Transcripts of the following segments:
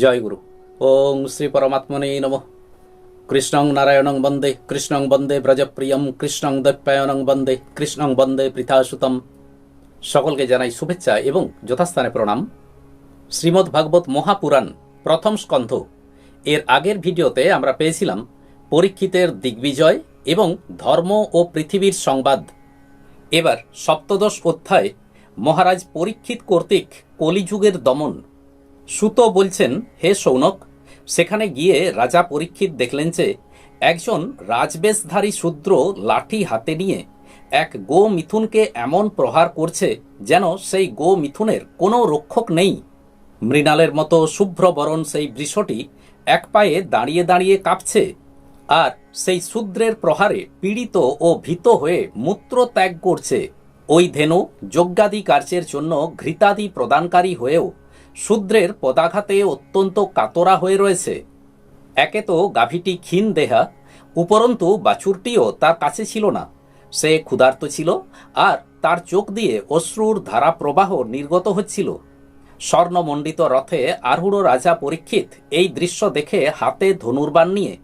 জয় গুরু। ওং শ্রী পরমাত্মনে নম। কৃষ্ণং নারায়ণং বন্দে, কৃষ্ণং বন্দে ব্রজপ্রিয়ম, কৃষ্ণং দৈপ্যায়নং বন্দে, কৃষ্ণং বন্দে পৃথাসুতম। সকলকে জানাই শুভেচ্ছা এবং যথাস্থানে প্রণাম। শ্রীমদ্ ভাগবত মহাপুরাণ প্রথম স্কন্ধ। এর আগের ভিডিওতে আমরা পেয়েছিলাম পরীক্ষিতের দিগ্বিজয় এবং ধর্ম ও পৃথিবীর সংবাদ। এবার সপ্তদশ অধ্যায় মহারাজ পরীক্ষিত কর্তৃক কলিযুগের দমন। সুত বলছেন, হে সৌনক, সেখানে গিয়ে রাজা পরীক্ষিত দেখলেন যে, একজন রাজবেশধারী শূদ্র লাঠি হাতে নিয়ে এক গো মিথুনকে এমন প্রহার করছে যেন সেই গো মিথুনের কোনো রক্ষক নেই। মৃণালের মতো শুভ্র বরণ সেই বৃষটি এক পায়ে দাঁড়িয়ে দাঁড়িয়ে কাঁপছে, আর সেই শূদ্রের প্রহারে পীড়িত ও ভীত হয়ে মূত্র ত্যাগ করছে। ওই ধেনু যজ্ঞাদি কার্যের জন্য ঘৃতাদি প্রদানকারী হয়েও শূদ্রের পদাঘাতে অত্যন্ত কাতরা হয়ে রয়েছে। একে তো গাভীটি ক্ষীণ দেহা, উপরন্তু বাছুরটিও তার কাছে ছিল না। সে ক্ষুধার্ত ছিল আর তার চোখ দিয়ে অশ্রুর ধারা প্রবাহ নির্গত হচ্ছিল। স্বর্ণমণ্ডিত রথে আরূঢ় রাজা পরীক্ষিত এই দৃশ্য দেখে হাতে ধনুর্বাণ নিয়ে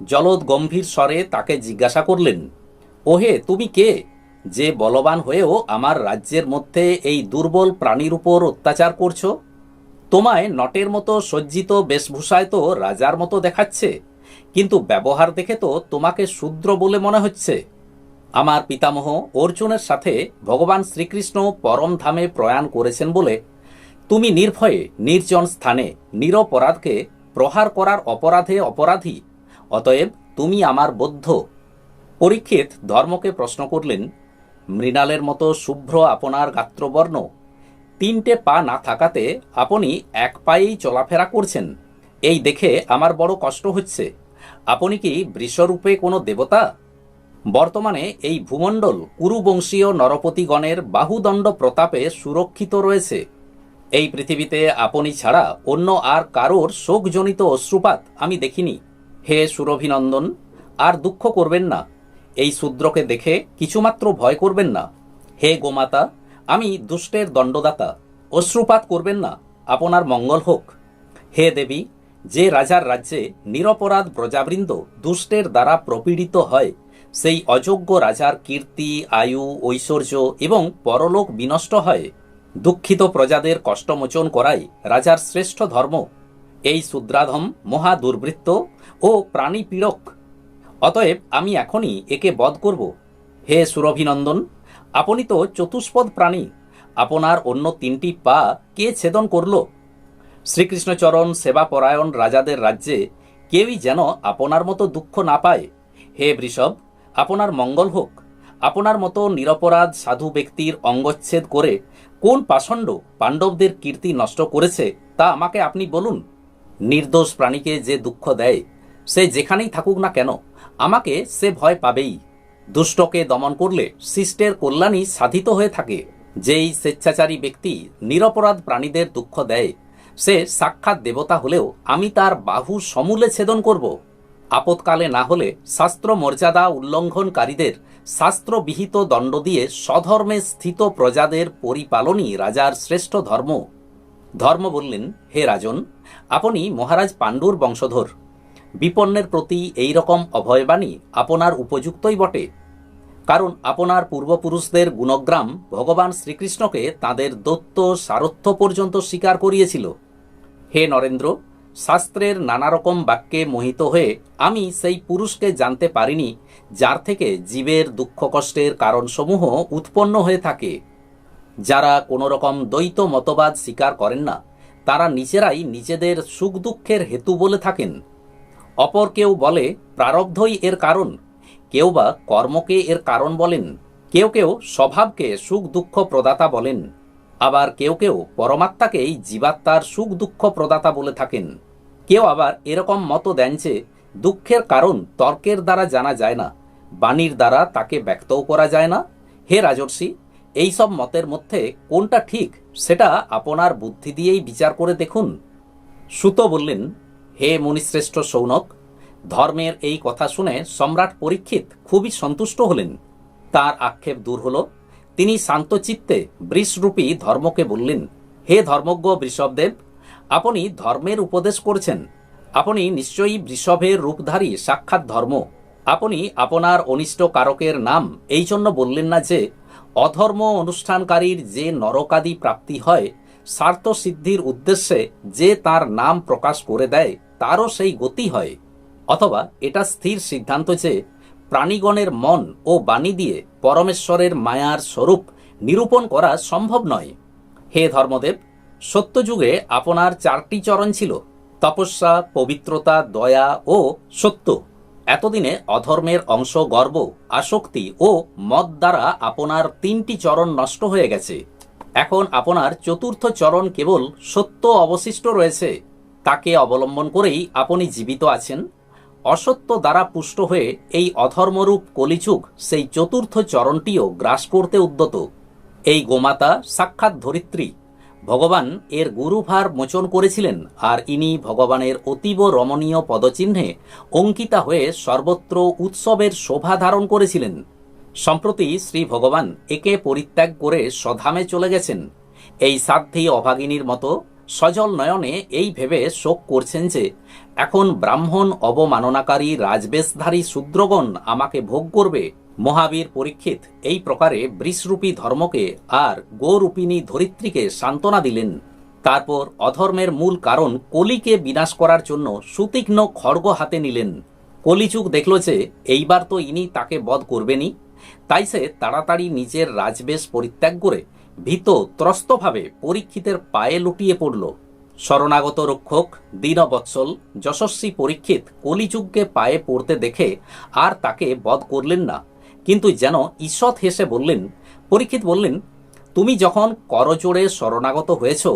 জলদ গম্ভীর স্বরে তাকে জিজ্ঞাসা করলেন, ওহে, তুমি কে? যে বলবান হয়েও আমার রাজ্যের মধ্যে এই দুর্বল প্রাণীর উপর অত্যাচার করছ? তোমায় নটের মতো সজ্জিত বেশভূষায় তো রাজার মতো দেখাচ্ছে। কিন্তু ব্যবহার দেখে তো তোমাকে শূদ্র বলে মনে হচ্ছে। আমার পিতামহ অর্জুনের সাথে ভগবান শ্রীকৃষ্ণ পরম ধামে প্রয়াণ করেছেন বলে তুমি নির্ভয়ে নির্জন স্থানে নিরপরাধকে প্রহার করার অপরাধে অপরাধী, অতএব তুমি আমার বদ্ধ। পরীক্ষিত ধর্মকে প্রশ্ন করলেন, মৃণালের মতো শুভ্র আপনার গাত্রবর্ণ তিনটে পা না থাকাতে আপনি এক পায়েই চলাফেরা করছেন। এই দেখে আমার বড় কষ্ট হচ্ছে। আপনি কি বৃষরূপে কোনো দেবতা? বর্তমানে এই ভূমণ্ডল কুরুবংশীয় নরপতিগণের বাহুদণ্ড প্রতাপে সুরক্ষিত রয়েছে। এই পৃথিবীতে আপনি ছাড়া অন্য আর কারোর শোকজনিত অশ্রুপাত আমি দেখিনি। হে সুরভিনন্দন, আর দুঃখ করবেন না। এই শূদ্রকে দেখে কিছুমাত্র ভয় করবেন না। হে গোমাতা আমি দুষ্টের দণ্ডদাতা, অশ্রুপাত করবেন না, আপনার মঙ্গল হোক। হে দেবী, যে রাজার রাজ্যে নিরপরাধ প্রজাবৃন্দ দুষ্টের দ্বারা প্রপীড়িত হয়, সেই অযোগ্য রাজার কীর্তি, আয়ু, ঐশ্বর্য এবং পরলোক বিনষ্ট হয়। দুঃখিত প্রজাদের কষ্টমোচন করাই রাজার শ্রেষ্ঠ ধর্ম। এই শূদ্রাধম মহা দুর্বৃত্ত ও প্রাণী পীড়ক অতএব আমি এখনই একে বধ করব। হে সুরভিনন্দন আপনি তো চতুষ্পদ প্রাণী, আপনার অন্য তিনটি পা কে ছেদন করল? শ্রীকৃষ্ণচরণ, সেবাপরায়ণ রাজাদের রাজ্যে কেউই যেন আপনার মতো দুঃখ না পায়। হে বৃষভ, আপনার মঙ্গল হোক। আপনার মতো নিরপরাধ সাধু ব্যক্তির অঙ্গচ্ছেদ করে কোন পাষণ্ড পাণ্ডবদের কীর্তি নষ্ট করেছে তা আমাকে আপনি বলুন। নির্দোষ প্রাণীকে যে দুঃখ দেয়, সে যেখানেই থাকুক না কেন, আমাকে সে ভয় পাবেই। দুষ্টকে দমন করলে শিষ্টের কল্যাণই সাধিত হয়ে থাকে। যেই স্বেচ্ছাচারী ব্যক্তি নিরপরাধ প্রাণীদের দুঃখ দেয়, সে সাক্ষাৎ দেবতা হলেও আমি তার বাহু সমূলে ছেদন করব। আপৎকালে না হলে শাস্ত্র মর্যাদা উল্লঙ্ঘনকারীদের শাস্ত্রবিহিত দণ্ড দিয়ে স্বধর্মে স্থিত প্রজাদের পরিপালনই রাজার শ্রেষ্ঠ ধর্ম। ধর্ম বললেন, হে রাজন, আপনি মহারাজ পাণ্ডুর বংশধর। বিপন্নের প্রতি এই রকম অভয়বাণী আপনার উপযুক্তই বটে। কারণ আপনার পূর্বপুরুষদের গুণগ্রাম ভগবান শ্রীকৃষ্ণকে তাদের দত্ত সারথ্য পর্যন্ত স্বীকার করিয়েছিল। হে নরেন্দ্র, শাস্ত্রের নানা রকম বাক্যে মোহিত হয়ে আমি সেই পুরুষকে জানতে পারিনি, যার থেকে জীবের দুঃখ কষ্টের কারণসমূহ উৎপন্ন হয়ে থাকে। যারা কোনো রকম দ্বৈত মতবাদ স্বীকার করেন না, তারা নিজেরাই নিজেদের সুখ দুঃখের হেতু বলে থাকেন। অপর কেউ বলে, প্রারব্ধই এর কারণ। কেউ বা, কর্মকে এর কারণ বলেন। কেউ কেউ, স্বভাবকে সুখ দুঃখ প্রদাতা বলেন। আবার কেউ কেউ, পরমাত্মাকেই জীবাত্মার সুখ দুঃখ প্রদাতা বলে থাকেন। কেউ আবার, এরকম মত দেন যে, দুঃখের কারণ তর্কের দ্বারা জানা যায় না, বাণীর দ্বারা তাকে ব্যক্তও করা যায় না। হে রাজর্ষি এইসব মতের মধ্যে কোনটা ঠিক, সেটা আপনার বুদ্ধি দিয়েই বিচার করে দেখুন। সুত বললেন হে মুনিশ্রেষ্ঠ সৌনক, ধর্মের এই কথা শুনে সম্রাট পরীক্ষিত খুবই সন্তুষ্ট হলেন। তার আক্ষেপ দূর হল, তিনি শান্তচিত্তে বৃষরূপী ধর্মকে বললেন, হে ধর্মজ্ঞ বৃষভদেব, আপনি ধর্মের উপদেশ করছেন। আপনি নিশ্চয়ই বৃষভের রূপধারী সাক্ষাৎ ধর্ম। আপনি আপনার অনিষ্ট কারকের নাম এই জন্য বললেন না যে, অধর্ম অনুষ্ঠানকারীর যে নরকাদি প্রাপ্তি হয় স্বার্থ সিদ্ধির উদ্দেশ্যে যে তার নাম প্রকাশ করে দেয়, তারও সেই গতি হয়। অথবা এটা স্থির সিদ্ধান্ত যে প্রাণীগণের মন ও বাণী দিয়ে পরমেশ্বরের মায়ার স্বরূপ নিরূপণ করা সম্ভব নয়। হে ধর্মদেব, সত্যযুগে আপনার চারটি চরণ ছিল, তপস্যা, পবিত্রতা, দয়া ও সত্য। এতদিনে অধর্মের অংশ গর্ব, আসক্তি ও মদ দ্বারা আপনার তিনটি চরণ নষ্ট হয়ে গেছে। এখন আপনার চতুর্থ চরণ কেবল সত্য অবশিষ্ট রয়েছে। তাকে অবলম্বন করেই আপনি জীবিত আছেন। অসত্য দ্বারা পুষ্ট হয়ে এই অধর্মরূপ কলিযুগ সেই চতুর্থ চরণটিও গ্রাস করতে উদ্যত। এই গোমাতা সাক্ষাৎ ধরিত্রী। ভগবান এর গুরুভার মোচন করেছিলেন আর ইনি ভগবানের অতীব রমণীয় পদচিহ্নে অঙ্কিতা হয়ে সর্বত্র উৎসবের শোভা ধারণ করেছিলেন। সম্প্রতি শ্রী ভগবান একে পরিত্যাগ করে স্বধামে চলে গেছেন। এই সাধ্যী অভাগিনীর মতো সজল নয়নে এই ভেবে শোক করছেন যে, এখন ব্রাহ্মণ অবমাননাকারী রাজবেশধারী শূদ্রগণ আমাকে ভোগ করবে। মহাবীর পরীক্ষিত এই প্রকারে বৃষরূপী ধর্মকে আর গোরূপিণী ধরিত্রীকে সান্ত্বনা দিলেন। তারপর অধর্মের মূল কারণ কলিকে বিনাশ করার জন্য সুতীক্ষ্ণ খড়গ হাতে নিলেন। কলিযুগ দেখল যে, এইবার তো ইনি তাকে বধ করবেনই। তাই সে তাড়াতাড়ি নিজের রাজবেশ পরিত্যাগ করে ভীত ত্রস্তভাবে পরীক্ষিতের পায়ে লুটিয়ে পড়ল। শরণাগত রক্ষক দীনবৎসল যশস্বী পরীক্ষিত কলিযুগকে পায়ে পড়তে দেখে আর তাকে বধ করলেন না। কিন্তু যেন ঈষৎ হেসে বললেন, পরীক্ষিত বললেন, তুমি যখন করজোড়ে শরণাগত হয়েছ,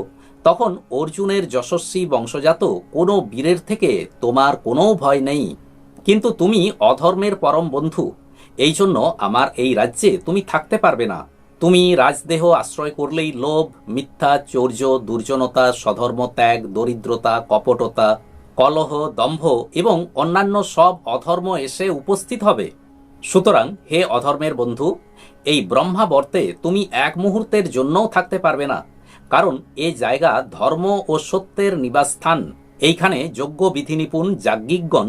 তখন অর্জুনের যশস্বী বংশজাত কোনো বীরের থেকে তোমার কোনো ভয় নেই। কিন্তু তুমি অধর্মের পরম বন্ধু এই জন্য আমার এই রাজ্যে তুমি থাকতে পারবে না। তুমি রাজদেহ আশ্রয় করলেই লোভ, মিথ্যা, চৌর্য, দুর্জনতা সধর্ম ত্যাগ, দরিদ্রতা, কপটতা, কলহ, দম্ভ এবং অন্যান্য সব অধর্ম এসে উপস্থিত হবে। সুতরাং হে অধর্মের বন্ধু, এই ব্রহ্মাবর্তে তুমি এক মুহূর্তের জন্যও থাকতে পারবে না, কারণ এ জায়গা ধর্ম ও সত্যের নিবাসস্থান। এইখানে যজ্ঞ বিধিনিপুণ যাজ্ঞিকগণ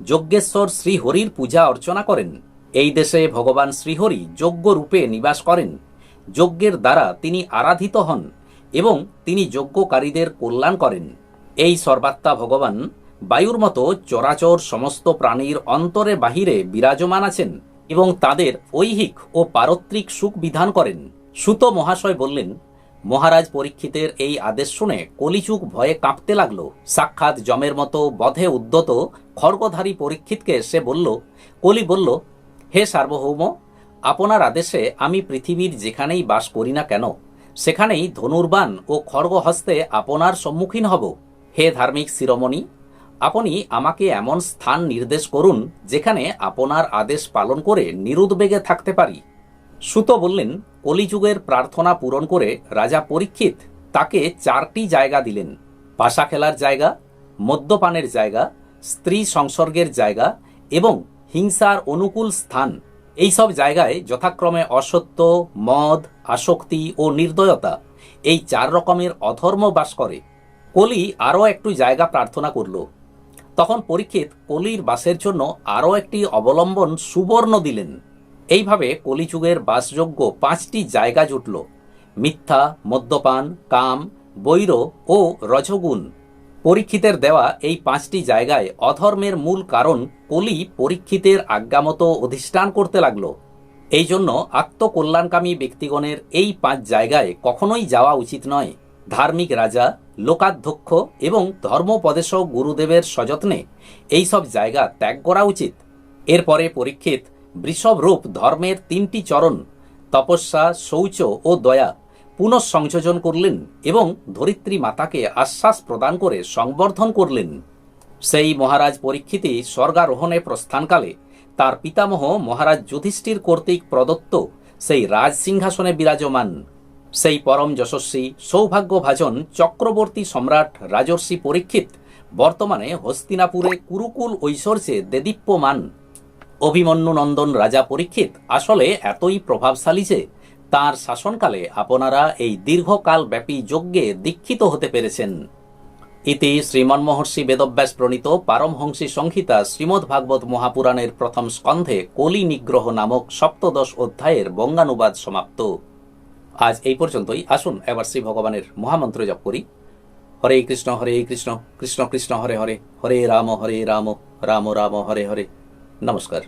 যজ্ঞেশ্বর শ্রীহরির পূজা অর্চনা করেন। এই দেশে ভগবান শ্রীহরি যজ্ঞ রূপে নিবাস করেন। যজ্ঞের দ্বারা তিনি আরাধিত হন এবং তিনি যজ্ঞকারীদের কল্যাণ করেন। এই সর্বাত্মা ভগবান বায়ুর মতো চরাচর সমস্ত প্রাণীর অন্তরে বাহিরে বিরাজমান আছেন এবং তাদের ঐহিক ও পারত্রিক সুখ বিধান করেন। সুত মহাশয় বললেন, মহারাজ পরীক্ষিতের এই আদেশ শুনে কলিযুগ ভয়ে কাঁপতে লাগল। সাক্ষাৎ জমের মতো বধে উদ্যত খড়গধারী পরীক্ষিতকে সে বলল, কলি বলল হে সার্বভৌম, আপনার আদেশে আমি পৃথিবীর যেখানেই বাস করি না কেন, সেখানেই ধনুর্বাণ ও খড়গ হস্তে আপনার সম্মুখীন হব। হে ধার্মিক শিরোমণি, আপনি আমাকে এমন স্থান নির্দেশ করুন, যেখানে আপনার আদেশ পালন করে নিরুদ্বেগে থাকতে পারি। সুত বললেন, কলিযুগের প্রার্থনা পূরণ করে রাজা পরীক্ষিত তাকে চারটি জায়গা দিলেন। পাশা খেলার জায়গা, মদ্যপানের জায়গা, স্ত্রী সংসর্গের জায়গা এবং হিংসার অনুকূল স্থান। এই সব জায়গায় যথাক্রমে অসত্য, মদ, আসক্তি ও নির্দয়তা, এই চার রকমের অধর্ম বাস করে। কলি আরও একটু জায়গা প্রার্থনা করল। তখন পরীক্ষিত কলির বাসের জন্য আরও একটি অবলম্বন সুবর্ণ দিলেন। এইভাবে কলিযুগের বাসযোগ্য পাঁচটি জায়গা জুটল। মিথ্যা, মদ্যপান, কাম, বৈর ও রজগুণ। পরীক্ষিতের দেওয়া এই পাঁচটি জায়গায় অধর্মের মূল কারণ কলি পরীক্ষিতের আজ্ঞামতো অধিষ্ঠান করতে লাগল। এই জন্য আত্মকল্যাণকামী ব্যক্তিগণের এই পাঁচ জায়গায় কখনোই যাওয়া উচিত নয়। ধার্মিক রাজা, লোকাধ্যক্ষ এবং ধর্মপদেশক গুরুদেবের সযত্নে এই সব জায়গা ত্যাগ করা উচিত। এরপরে পরীক্ষিত বৃষভ রূপ ধর্মের তিনটি চরণ, তপস্যা, শৌচ ও দয়া পুনঃসংযোজন করলেন এবং ধরিত্রী মাতাকে আশ্বাস প্রদান করে সংবর্ধন করলেন। সেই মহারাজ পরীক্ষিতই স্বর্গারোহণে প্রস্থানকালে তার পিতামহ মহারাজ যুধিষ্ঠির কর্তৃক প্রদত্ত সেই রাজ সিংহাসনে বিরাজমান। সেই পরম যশস্বী, সৌভাগ্যভাজন চক্রবর্তী সম্রাট রাজর্ষি পরীক্ষিত বর্তমানে হস্তিনাপুরে কুরুকুল ঐশ্বর্যে দেদীপ্যমান। অভিমন্যু নন্দন রাজা পরীক্ষিত আসলে এতই প্রভাবশালী যে তাঁর শাসনকালে আপনারা এই দীর্ঘকাল ব্যাপী যজ্ঞে দীক্ষিত হতে পেরেছেন। ইতি শ্রীমন্মহর্ষি বেদব্যাস প্রণীত পারমহংসী সংহিতা শ্রীমদ্ ভাগবত মহাপুরাণের প্রথম স্কন্ধে কলি নিগ্রহ নামক সপ্তদশ অধ্যায়ের বঙ্গানুবাদ সমাপ্ত। আজ এই পর্যন্তই। আসুন, এবার শ্রী ভগবানের মহামন্ত্র জপ করি। হরে কৃষ্ণ হরে কৃষ্ণ কৃষ্ণ কৃষ্ণ, হরে হরে হরে রাম হরে রাম রাম রাম, হরে হরে। নমস্কার।